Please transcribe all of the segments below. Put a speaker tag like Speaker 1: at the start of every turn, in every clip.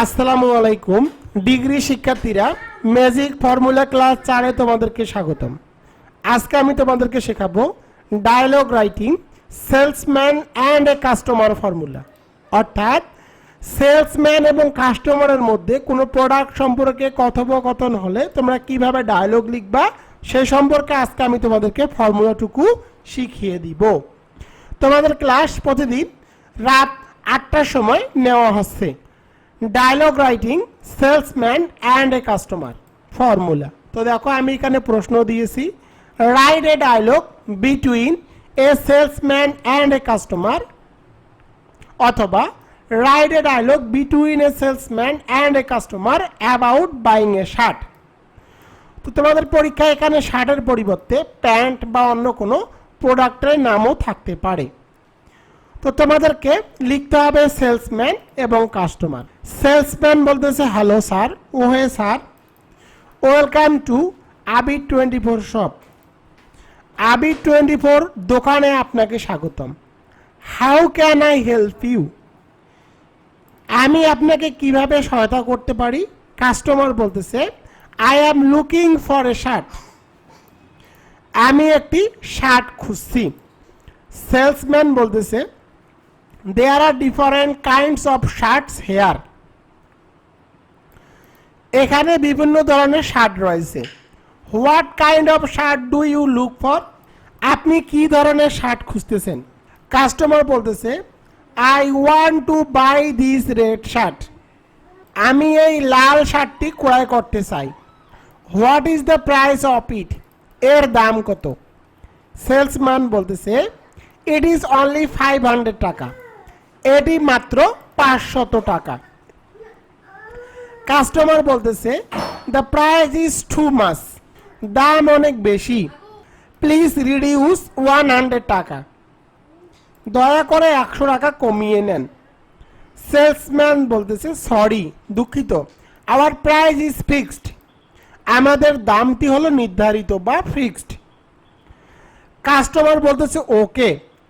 Speaker 1: আসসালামু আলাইকুম, ডিগ্রি শিক্ষার্থীরা ম্যাজিক ফর্মুলা ক্লাস চারে তোমাদেরকে স্বাগতম। আজকে আমি তোমাদেরকে শেখাবো dialogue writing salesman and a customer formula অর্থাৎ সেলসম্যান এবং কাস্টমারের মধ্যে কোনো প্রোডাক্ট সম্পর্কে কথোপকথন হলে তোমরা কীভাবে ডায়লগ লিখবা, সে সম্পর্কে আজকে আমি তোমাদেরকে ফর্মুলাটুকু শিখিয়ে দিব। তোমাদের ক্লাস প্রতিদিন রাত আটটার সময় নেওয়া হচ্ছে। Dialogue writing salesman and a customer formula তো দেখো, আমি এখানে প্রশ্ন দিয়েছি। Write a dialogue between a salesman and a customer অথবা write a dialogue between a salesman and a customer about buying a shirt তো তোমাদের পরীক্ষায় এখানে শার্টের পরিবর্তে প্যান্ট বা অন্য কোনো প্রোডাক্টের নামও থাকতে পারে। তো তোমাদেরকে লিখতে হবে সেলসম্যান এবং কাস্টমার সেলসম্যান বলতেছে হ্যালো স্যার ওহে sir welcome to Abi twenty four shop Abi twenty four দোকানে আপনাকে স্বাগতম। How can I help you আমি আপনাকে কীভাবে সহায়তা করতে পারি? কাস্টমার বলতেছে I am looking for a shirt আমি একটি শার্ট খুঁজছি। সেলসম্যান বলতেছে there are different kinds of shirts here এখানে বিভিন্ন ধরনের শার্ট রয়েছে। What kind of shirt do you look for আপনি কি ধরনের শার্ট খুঁজতেছেন? কাস্টমার বলতেছে I want to buy this red shirt আমি এই লাল শার্টটি ক্রয় করতে চাই। What is the price of it এর দাম কত? সেলসম্যান বলতেছে it is only five hundred taka. এটি মাত্র পাঁচশত টাকা। কাস্টমার বলতেছে the price is too much দাম অনেক বেশি। প্লিজ রিডিউস ওয়ান হান্ড্রেড টাকা। দয়া করে একশো টাকা কমিয়ে নেন। সেলসম্যান বলতেছে সরি দুঃখিত। আওয়ার প্রাইস ইজ ফিক্সড আমাদের দামটি হলো নির্ধারিত বা ফিক্সড কাস্টমার বলতেছে ওকে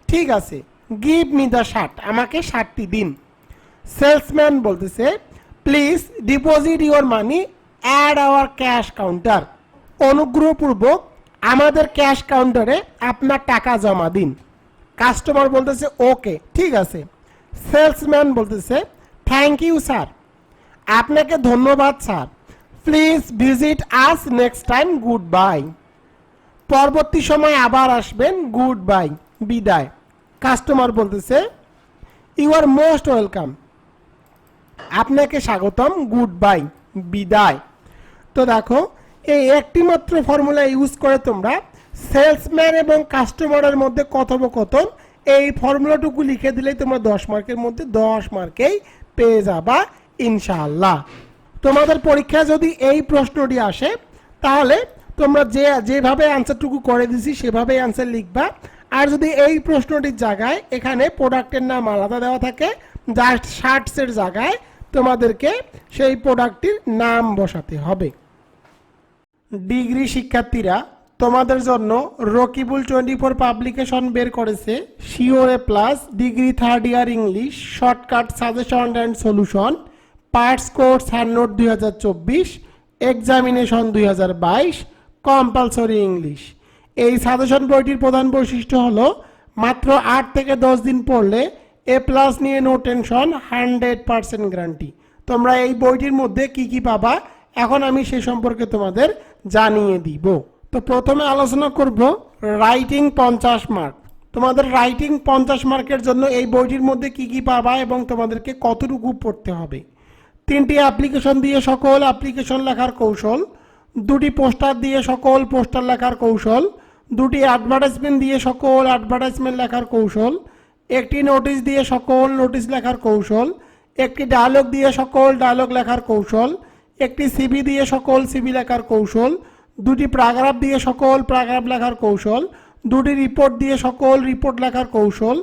Speaker 1: ঠিক আছে। গিভ মি দ্য শার্ট আমাকে শার্টটি দিন। সেলসম্যান বলতেছে please deposit your money at our cash counter অনুগ্রহপূর্বক আমাদের ক্যাশ কাউন্টারে আপনার টাকা জমা দিন। কাস্টমার বলতেছে ওকে ঠিক আছে। সেলসম্যান বলতেছে থ্যাংক ইউ স্যার আপনাকে ধন্যবাদ sir please visit us next time good bye পরবর্তী সময় আবার আসবেন গুড বাই বিদায়। কাস্টমার বলতেছে ইউ আর মোস্ট ওয়েলকাম আপনাকে স্বাগতম গুড বাই বিদায়। তো দেখো, এই একটি মাত্র ফর্মুলা ইউজ করে তোমরা সেলসম্যান এবং কাস্টমারের মধ্যে কথোপকথন, এই ফর্মুলাটুকু লিখে দিলেই তোমরা দশ মার্কের মধ্যে দশ মার্কেই পেয়ে যাবা, ইনশাআল্লাহ। তোমাদের পরীক্ষায় যদি এই প্রশ্নটি আসে, তাহলে তোমরা যে, যেভাবে অ্যান্সারটুকু করে দিছি, সেভাবেই অ্যান্সার লিখবা। আর যদি এই প্রশ্নটির জায়গায় এখানে প্রোডাক্টের নাম আলাদা দেওয়া থাকে জাস্ট শার্টসের জায়গায় তোমাদেরকে সেই প্রোডাক্টটির নাম বসাতে হবে। ডিগ্রি শিক্ষার্থীরা, তোমাদের জন্য রকিবুল টোয়েন্টি ফোর পাবলিকেশন বের করেছে শিওরে plus degree third year English shortcut suggestion and solution parts course hand note দুই হাজার চব্বিশ এক্সামিনেশন দুই হাজার বাইশ কম্পালসরি ইংলিশ এই সাজেশন বইটির প্রধান বৈশিষ্ট্য হলো, মাত্র আট থেকে দশ দিন পড়লে এ প্লাস নিয়ে no tension, hundred percent guarantee. তোমরা এই বইটির মধ্যে কি কি পাবা? এখন আমি সে সম্পর্কে তোমাদের জানিয়ে দিব। তো প্রথমে আলোচনা করব রাইটিং পঞ্চাশ মার্ক। তোমাদের রাইটিং পঞ্চাশ মার্কের জন্য এই বইটির মধ্যে কি কি পাবা এবং তোমাদেরকে কতটুকু পড়তে হবে? তিনটি অ্যাপ্লিকেশন দিয়ে সকল অ্যাপ্লিকেশন লেখার কৌশল, দুটি পোস্টার দিয়ে সকল পোস্টার লেখার কৌশল দুটি অ্যাডভার্টাইজমেন্ট দিয়ে সকল অ্যাডভার্টাইজমেন্ট লেখার কৌশল, একটি নোটিশ দিয়ে সকল নোটিশ লেখার কৌশল, একটি ডায়লগ দিয়ে সকল ডায়লগ লেখার কৌশল, একটি সিবি দিয়ে সকল সিবি লেখার কৌশল, দুটি প্যারাগ্রাফ দিয়ে সকল প্যারাগ্রাফ লেখার কৌশল, দুটি রিপোর্ট দিয়ে সকল রিপোর্ট লেখার কৌশল,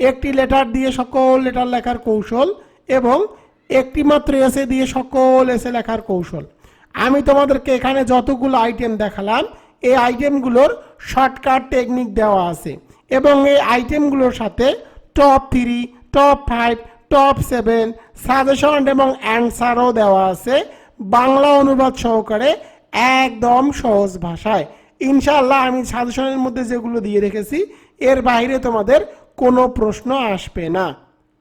Speaker 1: একটি লেটার দিয়ে সকল লেটার লেখার কৌশল এবং একটি মাত্র এসে দিয়ে সকল এসে লেখার কৌশল। আমি তোমাদেরকে এখানে যতগুলো আইটেম দেখালাম এই আইটেমগুলোর শর্টকাট টেকনিক দেওয়া আছে এবং এই আইটেমগুলোর সাথে top three top five top seven suggestion এবং অ্যান্সারও দেওয়া আছে বাংলা অনুবাদ সহকারে একদম সহজ ভাষায়। ইনশাল্লাহ আমি সাজেশনের মধ্যে যেগুলো দিয়ে রেখেছি, এর বাইরে তোমাদের কোনো প্রশ্ন আসবে না।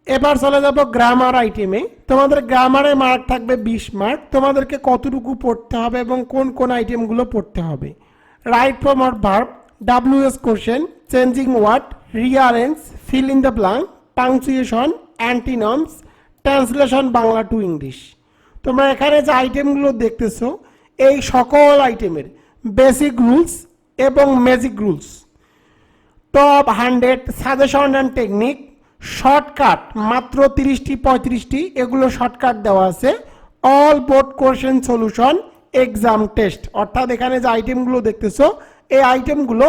Speaker 1: এবার চলে যাব গ্রামার আইটেমে তোমাদের গ্রামারে মার্ক থাকবে বিশ মার্ক তোমাদেরকে কতটুকু পড়তে হবে এবং কোন কোন আইটেমগুলো পড়তে হবে। Right form R verb W S question changing word rearrange fill in the blank punctuation antonyms translation Bangla to English তোমরা এখানে যে আইটেমগুলো দেখতেছো, এই সকল আইটেমের বেসিক রুলস এবং magic rules top hundred suggestion and technique shortcut মাত্র তিরিশটি, পঁয়ত্রিশটি, এগুলো শর্টকাট দেওয়া আছে। All board question solution exam test অর্থাৎ এখানে যে আইটেমগুলো দেখতেছো, এই আইটেমগুলো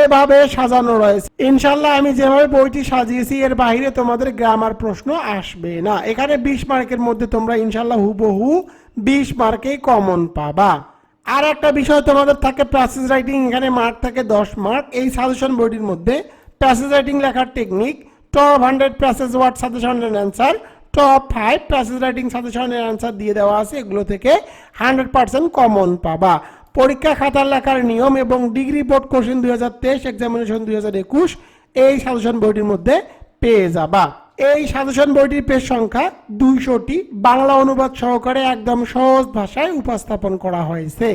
Speaker 1: এভাবে সাজানো রয়েছে। ইনশাল্লাহ আমি যেভাবে বইটি সাজিয়েছি, এর বাইরে তোমাদের গ্রামার প্রশ্ন আসবে না। এখানে বিশ মার্কের মধ্যে তোমরা ইনশাল্লাহ হুবহু বিশ মার্কেই কমন পাবা। আর একটা বিষয় তোমাদের থাকে প্যাসেজ রাইটিং এখানে মার্ক থাকে দশ মার্ক এই সাজেশন বইটির মধ্যে প্যাসেজ রাইটিং লেখার technique top hundred passage word suggestion and answer top five passage writing suggestion and answer দিয়ে দেওয়া আছে, এগুলো থেকে হান্ড্রেড পার্সেন্ট কমন পাবা। পরীক্ষা খাতার লেখার নিয়ম এবং ডিগ্রি বোর্ড কোশ্চেন দুই হাজার তেইশ এক্সামিনেশন দুই হাজার একুশ, এই সাজেশন বইটির মধ্যে পেয়ে যাবা। এই সাজেশন বইটির পেজ সংখ্যা দুইশোটি, বাংলা অনুবাদ সহকারে একদম সহজ ভাষায় উপস্থাপন করা হয়েছে।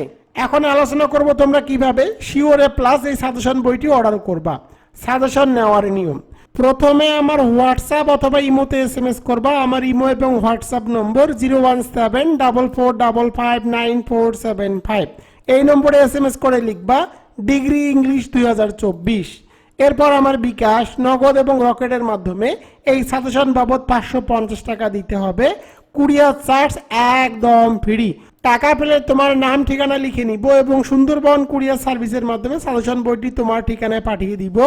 Speaker 1: এখন আলোচনা করব তোমরা কীভাবে শিওরে প্লাস এই সাজেশন বইটি অর্ডার করবা। সাজেশন নেওয়ার নিয়ম। প্রথমে আমার হোয়াটসঅ্যাপ অথবা ইমোতে এস এম এস করবা। আমার ইমো এবং হোয়াটসঅ্যাপ নম্বর zero one seven double four double five nine four seven five এই নম্বরে এস এম এস করে লিখবা, ডিগ্রি ইংলিশ দুই হাজার চব্বিশ। এরপর আমার বিকাশ, নগদ এবং রকেটের মাধ্যমে এই সাজেশন বাবদ পাঁচশো পঞ্চাশ টাকা দিতে হবে। কুরিয়ার চার্জ একদম ফ্রি। টাকা পেলে তোমার নাম, ঠিকানা লিখে নিব এবং সুন্দরবন কুরিয়ার সার্ভিসের মাধ্যমে সাজেশন বইটি তোমার ঠিকানায় পাঠিয়ে দিব।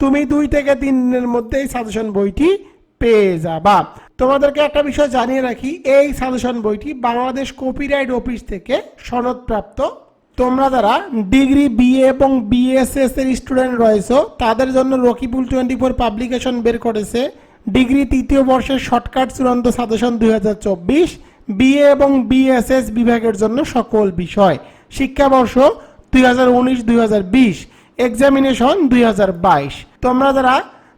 Speaker 1: তুমি দুই থেকে তিন দিনের মধ্যে এই সাজেশন বইটি পেয়ে যাবা। তোমাদেরকে একটা বিষয় জানিয়ে রাখি, এই সাজেশন বইটি বাংলাদেশ কপিরাইট অফিস থেকে সনদপ্রাপ্ত। তোমরা যারা ডিগ্রি, বিএ এবং বিএসএস এর স্টুডেন্ট রয়েছে, তাদের জন্য রকিবুল টোয়েন্টি ফোর পাবলিকেশন বের করেছে। ডিগ্রি তৃতীয় বর্ষের শর্টকাট চূড়ান্ত সাজেশন দুই হাজার চব্বিশ। বিএ এবং বিএসএস বিভাগের জন্য সকল বিষয়। শিক্ষাবর্ষ দুই হাজার উনিশ, দুই হাজার বিশ। এক্সামিনেশন দুই হাজার বাইশ। তোমরা যারা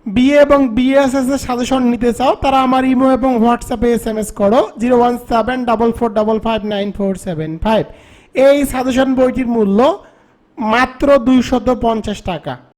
Speaker 1: বিএ এবং বিএসএস এর সাজেশন নিতে চাও, তারা আমার ইমো এবং হোয়াটসঅ্যাপে এস এম এস করো zero one seven double four double five nine four seven five এই সাজেশন বইটির মূল্য মাত্র দুইশত পঞ্চাশ টাকা।